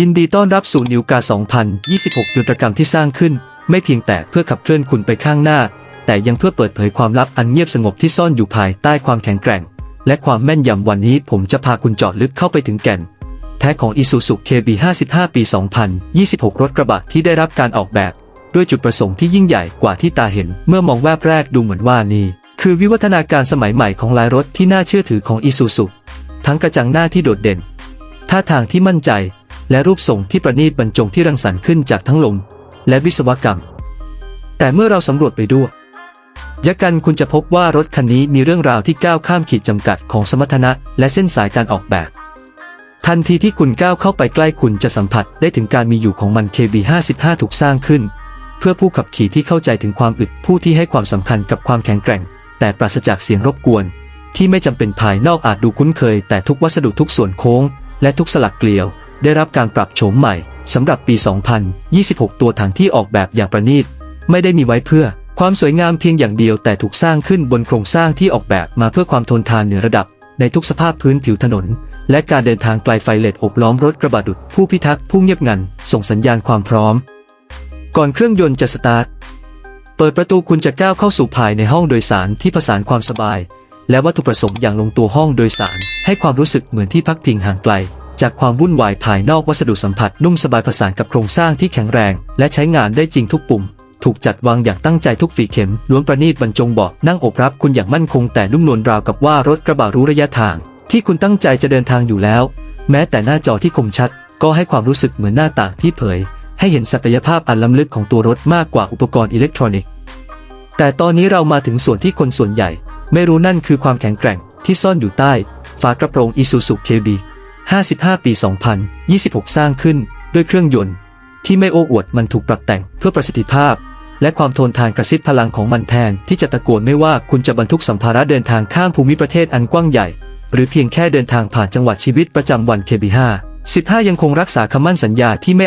ยินดีต้อนรับสู่นิวกา 2026ยุทธกรรมที่สร้างขึ้น ไม่เพียงแต่เพื่อขับเคลื่อนคุณไปข้างหน้า แต่ยังเพื่อเปิดเผยความลับอันเงียบสงบที่ซ่อนอยู่ภายใต้ความแข็งแกร่ง และความแม่นยำวันนี้ผมจะพาคุณเจาะลึกเข้าไปถึงแก่น แท้ของ Isuzu KB 55 ปี 2026 รถกระบะที่ได้รับการออกแบบ ด้วยจุดประสงค์ที่ยิ่งใหญ่กว่าที่ตาเห็น เมื่อมองแวบแรกดูเหมือนว่านี่ คือวิวัฒนาการสมัยใหม่ของลายรถที่น่าเชื่อถือของ Isuzu ทั้งกระจังหน้าที่โดดเด่นท่าทางที่มั่นใจ และรูปทรงที่ประณีตบรรจงที่รังสรรค์ขึ้นจากทั้งลม และวิศวกรรม แต่เมื่อเราสำรวจไปด้วยยะกันคุณจะพบว่ารถคันนี้มีเรื่องราวที่ก้าวข้ามขีดจำกัดของสมรรถนะและเส้นสายการออกแบบ ทันทีที่คุณก้าวเข้าไปใกล้คุณจะสัมผัสได้ถึงการมีอยู่ของมัน KB55 ถูกสร้างขึ้น เพื่อผู้ขับขี่ที่เข้าใจถึงความอึดผู้ที่ให้ความสำคัญกับความแข็งแกร่ง แต่ปราศจากเสียงรบกวน ที่ไม่จำเป็นภายนอกอาจดูคุ้นเคย แต่ทุกวัสดุทุกส่วนโค้ง และทุกสลักเกลียว ได้รับการปรับโฉมใหม่สำหรับปี 2026 ตัวถังที่ออกแบบอย่างประณีต ไม่ได้มีไว้เพื่อความสวยงามเพียงอย่างเดียวแต่ถูกสร้างขึ้นบนโครงสร้างที่ออกแบบมาเพื่อความทนทานเหนือระดับ ในทุกสภาพพื้นผิวถนน และการเดินทางไกลไฟเลดอบล้อมรถกระบะดุดผู้พิทักษ์ผู้เงียบงัน ส่งสัญญาณความพร้อม ก่อนเครื่องยนต์จะสตาร์ทเปิดประตูคุณจะก้าวเข้าสู่ภายในห้องโดยสารที่ผสานความสบาย และวัตถุประสงค์อย่างลงตัวห้องโดยสาร ให้ความรู้สึกเหมือนที่พักพิงห่างไกล จากความวุ่นวายภายนอกวัสดุสัมผัสนุ่มสบายผสานกับโครงสร้างที่แข็งแรง และใช้งานได้จริงทุกปุ่ม ถูกจัดวางอย่างตั้งใจทุกฝีเข็มล้วนประณีตบรรจงเบอกนั่งอบรับคุณอย่างมั่นคงแต่นุ่มนวลราวกับว่ารถกระบะรู้ระยะทาง ที่คุณตั้งใจจะเดินทางอยู่แล้ว แม้แต่หน้าจอที่คมชัด ก็ให้ความรู้สึกเหมือนหน้าต่างที่เผย ให้เห็นศักยภาพอันล้ำลึกของตัวรถมากกว่าอุปกรณ์อิเล็กทรอนิกส์แต่ตอนนี้เรามาถึงส่วนที่คนส่วนใหญ่ ไม่รู้นั่นคือความแข็งแกร่งที่ซ่อนอยู่ใต้ฝากระโปรง Isuzu KB 55 ปี 2026 สร้างขึ้นด้วยเครื่องยนต์ ที่ไม่โอ้อวดมันถูกปรับแต่งเพื่อประสิทธิภาพ และความทนทานกระซิบพลังของมันแทนที่จะตะโกนไม่ว่าคุณจะบรรทุกสัมภาระเดินทางข้ามภูมิประเทศอันกว้างใหญ่ หรือเพียงแค่เดินทางผ่านจังหวัดชีวิตประจำวัน KB5 15 ยังคงรักษาคำมั่นสัญญาที่ไม่